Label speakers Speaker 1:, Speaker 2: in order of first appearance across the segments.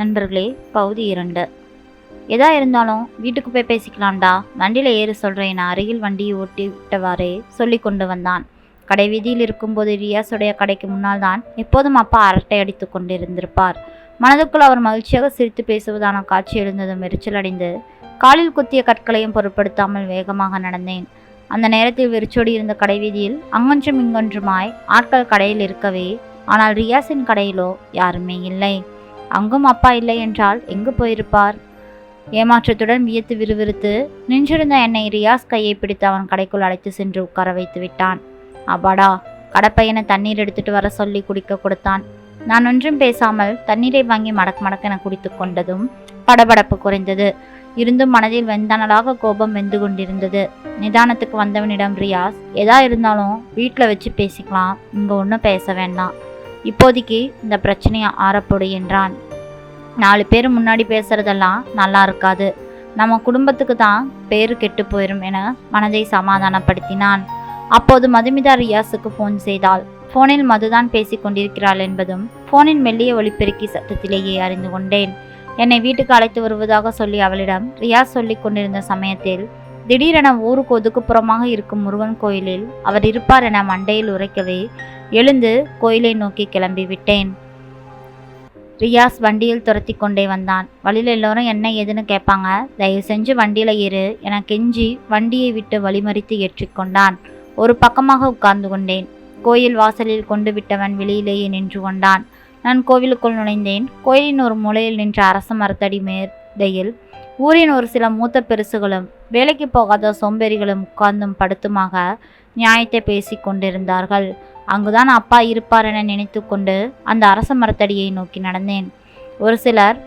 Speaker 1: நண்பர்களே பகுதி இரண்டு. எதா இருந்தாலும் வீட்டுக்கு போய் பேசிக்கலாம்டா. வண்டியில் ஏறு சொல்கிறேன் என அருகில் வண்டியை ஓட்டி விட்டவாறே சொல்லி கொண்டு வந்தான். கடை வீதியில் இருக்கும்போது ரியாஸுடைய கடைக்கு முன்னால் தான் எப்போதும் அப்பா அரட்டை அடித்து கொண்டிருந்திருப்பார். மனதுக்குள் அவர் மகிழ்ச்சியாக சிரித்து பேசுவதான காட்சி எழுந்ததும் எரிச்சல் அடைந்து காலில் குத்திய கற்களையும் பொருட்படுத்தாமல் வேகமாக நடந்தேன். அந்த நேரத்தில் வெறிச்சோடி இருந்த கடை வீதியில் அங்கொன்றும் இங்கொன்றுமாய் ஆட்கள் கடையில் இருக்கவே ஆனால் ரியாஸின் கடையிலோ யாருமே இல்லை. அங்கும் அப்பா இல்லை என்றால் எங்கு போயிருப்பார்? ஏமாற்றத்துடன் வியத்து விறுவிறுத்து நின்றிருந்த என்னை ரியாஸ் கையை பிடித்து அவன் கடைக்குள் அழைத்து சென்று உட்கார வைத்து விட்டான். அப்பாடா கடப்பையனை தண்ணீர் எடுத்துட்டு வர சொல்லி குடிக்க கொடுத்தான். நான் ஒன்றும் பேசாமல் தண்ணீரை வாங்கி மடக் மடக்கென குடித்து கொண்டதும் படபடப்பு குறைந்தது. இருந்தும் மனதில் வெந்தனலாக கோபம் வெந்து கொண்டிருந்தது. நிதானத்துக்கு வந்தவனிடம் ரியாஸ் எதா இருந்தாலும் வீட்டில் வச்சு பேசிக்கலாம். இங்கே ஒன்றும் பேச வேண்டாம். இப்போதைக்கு இந்த பிரச்சனையை ஆறப்படு என்றான். நாலு பேர் முன்னாடி பேசுறதெல்லாம் நல்லா இருக்காது. நம்ம குடும்பத்துக்கு தான் பேரு கெட்டு போயிடும் என மனதை சமாதானப்படுத்தினான். அப்போது மதுமிதா ரியாஸுக்கு ஃபோன் செய்தாள். ஃபோனில் மதுதான் பேசிக் கொண்டிருக்கிறாள் என்பதும் ஃபோனின் மெல்லிய ஒளிப்பெருக்கி சத்தத்திலேயே அறிந்து கொண்டேன். என்னை வீட்டுக்கு அழைத்து வருவதாக சொல்லி அவளிடம் ரியாஸ் சொல்லிக் கொண்டிருந்த சமயத்தில் திடீரென ஊருக்கு ஒதுக்குப்புறமாக இருக்கும் முருகன் கோயிலில் அவர் இருப்பார் என மண்டையில் உரைக்கவே எழுந்து கோயிலை நோக்கி கிளம்பி விட்டேன். ரியாஸ் வண்டியில் துரத்தி கொண்டே வந்தான். வழியில் எல்லோரும் என்ன ஏதுன்னு கேட்பாங்க? தயவு செஞ்சு வண்டியில் ஏறு என கெஞ்சி வண்டியை விட்டு வழிமறித்து ஏற்றிக்கொண்டான் ஒரு பக்கமாக உட்கார்ந்து கொண்டேன். கோயில் வாசலில் கொண்டு விட்டவன் வெளியிலேயே நின்று கொண்டான். நான் கோவிலுக்குள் நுழைந்தேன். கோயிலின் ஒரு மூலையில் நின்ற அரச மரத்தடி மேடையில் ஊரின் ஒரு சில மூத்த பெருசுகளும் வேலைக்கு போகாத சோம்பேறிகளும் உட்கார்ந்தும் படுத்துமாக நியாயத்தை பேசிக் கொண்டிருந்தார்கள். அங்குதான் அப்பா இருப்பார் என நினைத்து கொண்டு அந்த அரச மரத்தடியை நோக்கி நடந்தேன். ஒரு சிலர்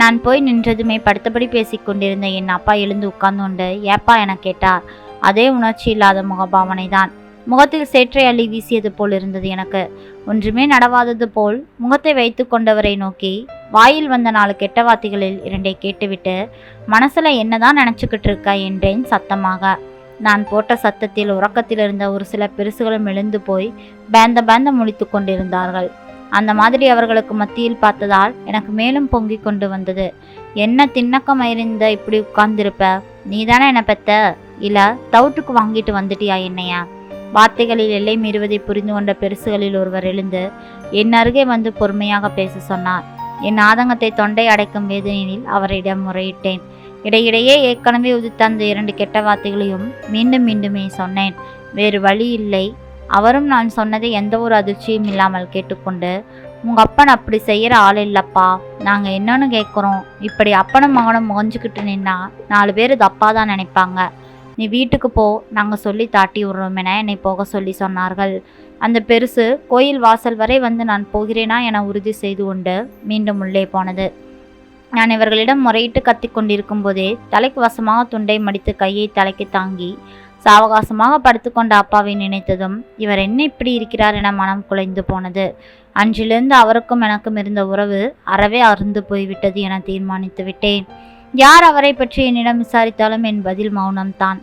Speaker 1: நான் போய் நின்றதுமே படுத்தபடி பேசிக்கொண்டிருந்த என் அப்பா எழுந்து உட்கார்ந்து கொண்டு ஏப்பா என கேட்டார். அதே உணர்ச்சி இல்லாத முகபாவனை தான் முகத்தில் சேற்றை அள்ளி வீசியது போல் இருந்தது எனக்கு. ஒன்றுமே நடவாதது போல் முகத்தை வைத்து கொண்டவரை நோக்கி வாயில் வந்த நாலு கெட்ட வார்த்தைகளில் இரண்டை கேட்டுவிட்டு மனசுல என்னதான் நினச்சிக்கிட்டு இருக்க? என்றேன் சத்தமாக. நான் போட்ட சத்தத்தில் உறக்கத்தில் இருந்த ஒரு சில பெருசுகளும் எழுந்து போய் பேந்த பேந்த முழித்து கொண்டிருந்தார்கள். அந்த மாதிரி அவர்களுக்கு மத்தியில் பார்த்ததால் எனக்கு மேலும் பொங்கி கொண்டு வந்தது. என்ன திண்ணக்கம் இருந்த இப்படி உட்கார்ந்திருப்ப? நீதானே என்னை பெத்த? இல்ல தவுட்டுக்கு வாங்கிட்டு வந்துட்டியா என்னையா? வார்த்தைகளில் எல்லை மீறுவதை புரிந்து கொண்ட பெருசுகளில் ஒருவர் எழுந்து என் அருகே வந்து பொறுமையாக பேச சொன்னார். என் ஆதங்கத்தை தொண்டை அடைக்கும் வேதனையில் அவரிடம் முறையிட்டேன். இடையிடையே ஏற்கனவே உதித்த அந்த இரண்டு கெட்ட வார்த்தைகளையும் மீண்டும் மீண்டுமே சொன்னேன். வேறு வழி இல்லை. அவரும் நான் சொன்னதை எந்த ஒரு அதிர்ச்சியும் இல்லாமல் கேட்டுக்கொண்டு உங்கள் அப்பன் அப்படி செய்கிற ஆள் இல்லைப்பா. நாங்கள் என்னன்னு கேட்குறோம் இப்படி அப்பனும் மகனும் முகஞ்சுக்கிட்டு நின்னா நாலு பேர் தப்பாக தான் நினைப்பாங்க. நீ வீட்டுக்கு போ. நாங்கள் சொல்லி தாட்டி விடுறோம் என என்னை போக சொல்லி சொன்னார்கள். அந்த பெருசு கோயில் வாசல் வரை வந்து நான் போகிறேனா என உறுதி செய்து கொண்டு மீண்டும் உள்ளே போனது. நான் இவர்களிடம் முறையிட்டு கத்திக் கொண்டிருக்கும் போதே தலைக்கு வசமாக துண்டை மடித்து கையை தலைக்கு தாங்கி சாவகாசமாக படுத்துக்கொண்ட அப்பாவை நினைத்ததும் இவர் என்ன இப்படி இருக்கிறார் என மனம் குலைந்து போனது. அன்றிலிருந்து அவருக்கும் எனக்கும் இருந்த உறவு அறவே அருந்து போய்விட்டது என தீர்மானித்து விட்டேன். யார் அவரை பற்றி என்னிடம் விசாரித்தாலும் என் பதில் மௌனம்தான்.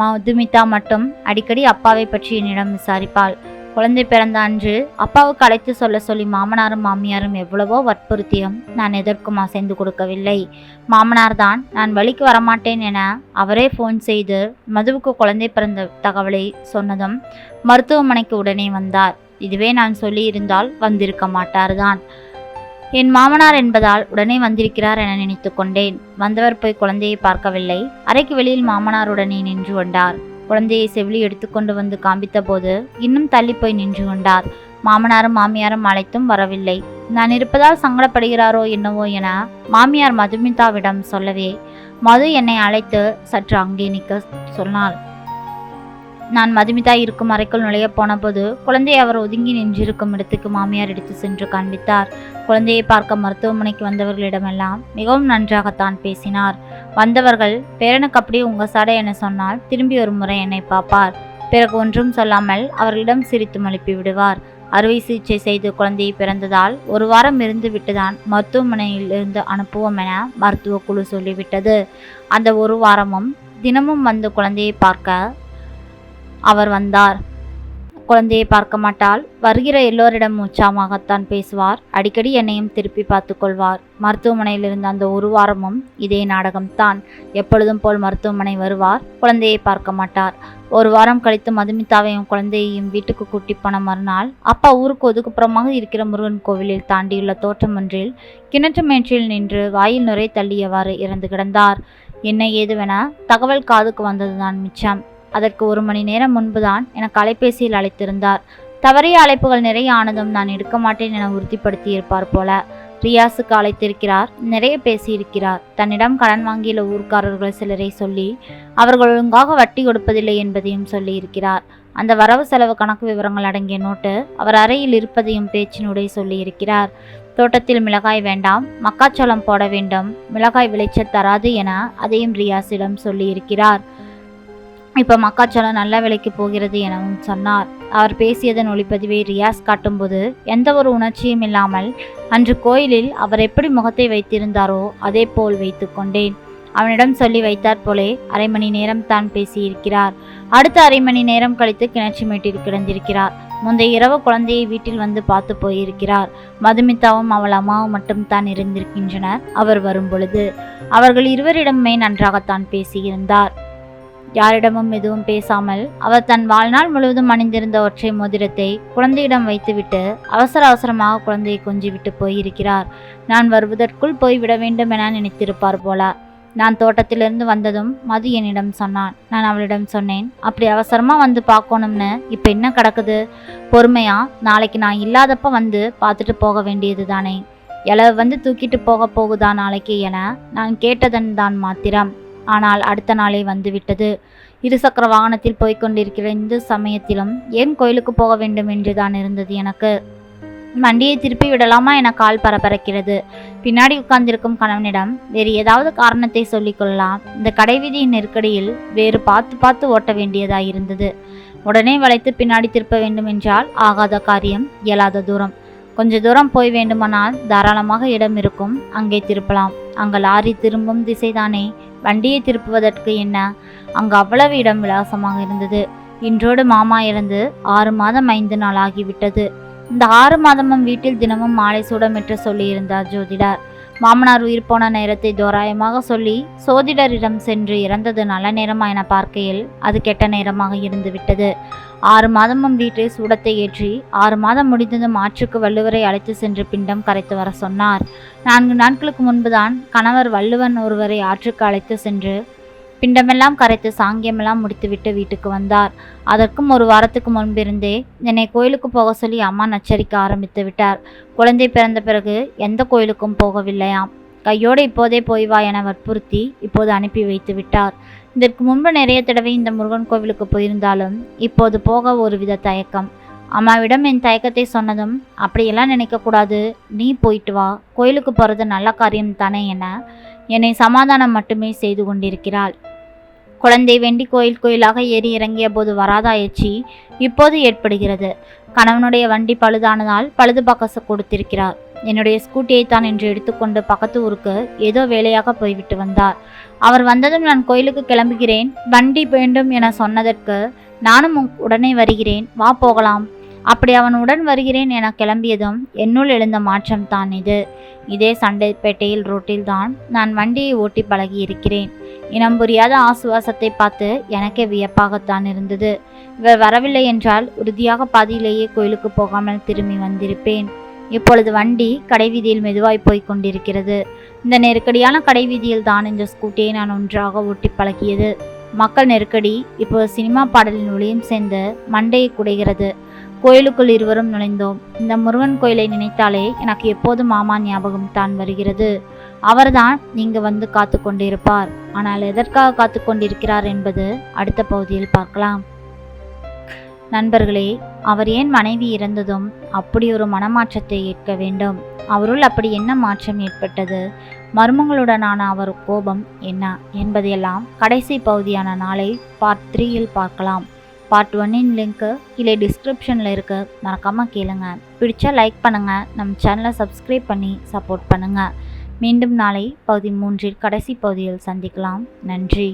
Speaker 1: மதுமிதா மட்டும் அடிக்கடி அப்பாவை பற்றி என்னிடம் விசாரிப்பாள். குழந்தை பிறந்த அன்று அப்பாவுக்கு அழைத்து சொல்ல சொல்லி மாமனாரும் மாமியாரும் எவ்வளவோ வற்புறுத்தியும் நான் எதற்கும் அசைந்து கொடுக்கவில்லை. மாமனார் தான் நான் வழிக்கு வரமாட்டேன் என அவரே ஃபோன் செய்து மதுவுக்கு குழந்தை பிறந்த தகவலை சொன்னதும் மருத்துவமனைக்கு உடனே வந்தார். இதுவே நான் சொல்லியிருந்தால் வந்திருக்க மாட்டார்தான் என் மாமனார் என்பதால் உடனே வந்திருக்கிறார் என நினைத்து கொண்டேன். வந்தவர் போய் குழந்தையை பார்க்கவில்லை. அறைக்கு வெளியில் மாமனாருடனே நின்று கொண்டார். குழந்தையை செவிலி எடுத்துக்கொண்டு வந்து காண்பித்தபோது இன்னும் தள்ளி போய் நின்று கொண்டார். மாமனாரும் மாமியாரும் அழைத்தும் வரவில்லை. நான் இருப்பதால் சங்கடப்படுகிறாரோ என்னவோ என மாமியார் மதுமிதாவிடம் சொல்லவே மது என்னை அழைத்து சற்று அங்கே நிற்க சொன்னாள். நான் மதுமிதா இருக்கும் அறைக்குள் நுழைய போனபோது குழந்தையை அவர் ஒதுங்கி நின்றிருக்கும் இடத்துக்கு மாமியார் எடுத்து சென்று காண்பித்தார். குழந்தையை பார்க்க மருத்துவமனைக்கு வந்தவர்களிடமெல்லாம் மிகவும் நன்றாகத்தான் பேசினார். வந்தவர்கள் பேரனுக்கு அப்படியே உங்க சடை என சொன்னால் திரும்பி ஒரு முறை என்னை பார்ப்பார். பிறகு ஒன்றும் சொல்லாமல் அவர்களிடம் சிரித்து மழுப்பி விடுவார். அறுவை சிகிச்சை செய்து குழந்தையை பிறந்ததால் ஒரு வாரம் இருந்து விட்டுதான் மருத்துவமனையில் இருந்து அனுப்புவோம் என மருத்துவ குழு சொல்லிவிட்டது. அந்த ஒரு வாரமும் தினமும் வந்து குழந்தையை பார்க்க அவர் வந்தார். குழந்தையை பார்க்க மாட்டாள். வருகிற எல்லோரிடம் உற்சாகமாகத்தான் பேசுவார். அடிக்கடி என்னையும் திருப்பி பார்த்து கொள்வார். மருத்துவமனையில் இருந்த அந்த ஒரு வாரமும் இதே நாடகம்தான். எப்பொழுதும் போல் மருத்துவமனை வருவார். குழந்தையை பார்க்க மாட்டார். ஒரு வாரம் கழித்து மதுமிதாவையும் குழந்தையையும் வீட்டுக்கு கூட்டி போன மறுநாள் அப்பா ஊருக்கு ஒதுக்குப்புறமாக இருக்கிற முருகன் கோவிலில் தாண்டியுள்ள தோட்டம் ஒன்றில் கிணற்று மேற்றில் நின்று வாயில் நுரை தள்ளியவாறு இறந்து கிடந்தார். என்ன ஏதுவென தகவல் காதுக்கு வந்ததுதான் மிச்சம். அதற்கு ஒரு மணி நேரம் முன்புதான் எனக்கு அலைபேசியில் அழைத்திருந்தார். தவறிய அழைப்புகள் நிறைய ஆனதும் நான் எடுக்க மாட்டேன் என உறுதிப்படுத்தி இருப்பார் போல. ரியாஸுக்கு அழைத்திருக்கிறார் நிறைய பேசியிருக்கிறார். தன்னிடம் கடன் வாங்கியுள்ள ஊர்க்காரர்கள் சிலரை சொல்லி அவர்கள் ஒழுங்காக வட்டி கொடுப்பதில்லை என்பதையும் சொல்லியிருக்கிறார். அந்த வரவு செலவு கணக்கு விவரங்கள் அடங்கிய நோட்டு அவர் அறையில் இருப்பதையும் பேச்சினுடைய சொல்லியிருக்கிறார். தோட்டத்தில் மிளகாய் வேண்டாம் மக்காச்சோளம் போட வேண்டும் மிளகாய் விளைச்சல் தராது என அதையும் ரியாஸிடம் சொல்லியிருக்கிறார். இப்போ மக்காச்சோளம் நல்ல விலைக்கு போகிறது எனவும் சொன்னார். அவர் பேசியதன் ஒளிப்பதிவை ரியாஸ் காட்டும்போது எந்த ஒரு உணர்ச்சியும் இல்லாமல் அன்று கோயிலில் அவர் எப்படி முகத்தை வைத்திருந்தாரோ அதே போல் வைத்து கொண்டேன். அவனிடம் சொல்லி வைத்தாற் போலே அரை மணி நேரம் தான் பேசியிருக்கிறார். அடுத்த அரை மணி நேரம் கழித்து கிணற்று மேட்டில் கிடந்திருக்கிறார். முந்தைய இரவு குழந்தையை வீட்டில் வந்து பார்த்து போயிருக்கிறார். மதுமிதாவும் அவள் அம்மாவும் மட்டும் தான் இருந்திருக்கின்றனர். அவர் வரும் பொழுது அவர்கள் இருவரிடமே நன்றாகத்தான் பேசியிருந்தார். யாரிடமும் எதுவும் பேசாமல் அவர் தன் வாழ்நாள் முழுவதும் அணிந்திருந்த ஒற்றை மோதிரத்தை குழந்தையிடம் வைத்துவிட்டு அவசர அவசரமாக குழந்தையை கொஞ்சிவிட்டு போயிருக்கிறார். நான் வருவதற்குள் போய்விட வேண்டும் என நினைத்திருப்பார் போல. நான் தோட்டத்திலிருந்து வந்ததும் மது என்னிடம் சொன்னான். நான் அவளிடம் சொன்னேன் அப்படி அவசரமாக வந்து பார்க்கணும்னு. இப்போ என்ன கிடக்குது? பொறுமையா? நாளைக்கு நான் இல்லாதப்ப வந்து பார்த்துட்டு போக வேண்டியது தானே. எளவு வந்து தூக்கிட்டு போக போகுதா நாளைக்கு என நான் கேட்டதன் தான் மாத்திரம். ஆனால் அடுத்த நாளே வந்துவிட்டது. இருசக்கர வாகனத்தில் போய்க் கொண்டிருக்கிற இந்த சமயத்திலும் ஏன் கோயிலுக்கு போக வேண்டும் என்றுதான் இருந்தது எனக்கு? வண்டியை திருப்பி விடலாமா என கால் பரபரக்கிறது. பின்னாடி உட்கார்ந்திருக்கும் கணவனிடம் வேறு ஏதாவது காரணத்தை சொல்லிக் கொள்ளலாம். இந்த கடைவீதியின் நெருக்கடியில் வேறு பார்த்து பார்த்து ஓட்ட வேண்டியதாய் இருந்தது. உடனே வளைத்து பின்னாடி திருப்ப வேண்டுமென்றால் ஆகாத காரியம் இயலாத தூரம். கொஞ்ச தூரம் போய் வேண்டுமானால் தாராளமாக இடம் இருக்கும். அங்கே திருப்பலாம். அங்கே லாரி திரும்பும் திசைதானே. வண்டியை திருப்புவதற்கு என்ன? அங்கு அவ்வளவு இடம் விலாசமாக இருந்தது. இன்றோடு மாமா இறந்து ஆறு மாதம் ஐந்து நாள் ஆகிவிட்டது. இந்த ஆறு மாதமும் வீட்டில் தினமும் மாலை சூடமிட்டு சொல்லியிருந்தார் ஜோதிடர். மாமனார் உயிர் போன நேரத்தை தோராயமாக சொல்லி சோதிடரிடம் சென்று இறந்தது நல்ல நேரமா என பார்க்கையில் அது கெட்ட நேரமாக இருந்துவிட்டது ஆறு மாதமும் வீட்டில் சூடத்தை ஏற்றி ஆறு மாதம் முடிந்ததும் ஆற்றுக்கு வள்ளுவரை அழைத்து சென்று பிண்டம் கரைத்து வர சொன்னார். நான்கு நாட்களுக்கு முன்புதான் கணவர் வள்ளுவன் ஒருவரை ஆற்றுக்கு அழைத்து சென்று பிண்டமெல்லாம் கரைத்து சாங்கியமெல்லாம் முடித்துவிட்டு வீட்டுக்கு வந்தார். அதற்கும் ஒரு வாரத்துக்கு முன்பிருந்தே என்னை கோயிலுக்கு போக சொல்லி அம்மா நச்சரிக்க ஆரம்பித்து விட்டார். குழந்தை பிறந்த பிறகு எந்த கோயிலுக்கும் போகவில்லையாம். கையோடு இப்போதே போய் வா என வற்புறுத்தி இப்போது அனுப்பி வைத்து விட்டார். இதற்கு முன்பு நிறைய தடவை இந்த முருகன் கோவிலுக்கு போயிருந்தாலும் இப்போது போக ஒருவித தயக்கம். அம்மாவிடம் என் தயக்கத்தை சொன்னதும் அப்படியெல்லாம் நினைக்கக்கூடாது நீ போயிட்டு வா. கோயிலுக்கு போகிறது நல்ல காரியம் தானே என என்னை சமாதானம் மட்டுமே செய்து கொண்டிருக்கிறாள். குழந்தை வெண்டி கோயில் கோயிலாக ஏறி இறங்கிய போது வராத எச்சி இப்போது ஏற்படுகிறது. கணவனுடைய வண்டி பழுதானதால் பழுது பக்கச கொடுத்திருக்கிறார். என்னுடைய ஸ்கூட்டியை தான் என்று எடுத்துக்கொண்டு பக்கத்து ஊருக்கு ஏதோ வேலையாக போய்விட்டு வந்தார். அவர் வந்ததும் நான் கோயிலுக்கு கிளம்புகிறேன். வண்டி வேண்டும் என சொன்னதற்கு நானும் உடனே வருகிறேன். வா போகலாம். அப்படி அவன் உடன் வருகிறேன் என கிளம்பியதும் என்னுள் எழுந்த மாற்றம் தான் இது. இதே சண்டைப்பேட்டையில் ரோட்டில்தான் நான் வண்டியை ஓட்டி பழகி இருக்கிறேன் இனம் புரியாத ஆசுவாசத்தை பார்த்து எனக்கே வியப்பாகத்தான் இருந்தது. இவர் வரவில்லை என்றால் உறுதியாக பாதியிலேயே கோயிலுக்கு போகாமல் திரும்பி வந்திருப்பேன். இப்பொழுது வண்டி கடைவீதியில் மெதுவாய் போய்க் கொண்டிருக்கிறது. இந்த நெருக்கடியான கடைவீதியில் தான் இந்த ஸ்கூட்டியை நான் ஒன்றாக ஓட்டி பழகியது. மக்கள் நெருக்கடி இப்போது சினிமா பாடலின் ஒளியும் சேர்ந்து மண்டையை குடைகிறது. கோயிலுக்குள் இருவரும் நுழைந்தோம். இந்த முருகன் கோயிலை நினைத்தாலே எனக்கு எப்போது மாமா ஞாபகம் தான் வருகிறது. அவர்தான் நீங்க வந்து காத்து கொண்டிருப்பார் ஆனால் எதற்காக காத்து கொண்டிருக்கிறார் என்பது அடுத்த பகுதியில் பார்க்கலாம். நண்பர்களே அவர் ஏன் மனைவி இறந்ததும் அப்படி ஒரு மனமாற்றத்தை ஏற்க வேண்டும்? அவருள் அப்படி என்ன மாற்றம் ஏற்பட்டது? மர்மங்களுடனான அவர் கோபம் என்ன என்பதையெல்லாம் கடைசி பகுதியான நாளை பார்ட் த்ரீயில் பார்க்கலாம். பார்ட் ஒன்னின் லிங்க்கு கீழே டிஸ்கிரிப்ஷனில் இருக்குது மறக்காமல் கேளுங்க. பிடிச்சா லைக் பண்ணுங்கள் நம்ம சேனலை சப்ஸ்கிரைப் பண்ணி சப்போர்ட் பண்ணுங்கள் மீண்டும் நாளை பகுதி மூன்றில் கடைசி பகுதியில் சந்திக்கலாம். நன்றி.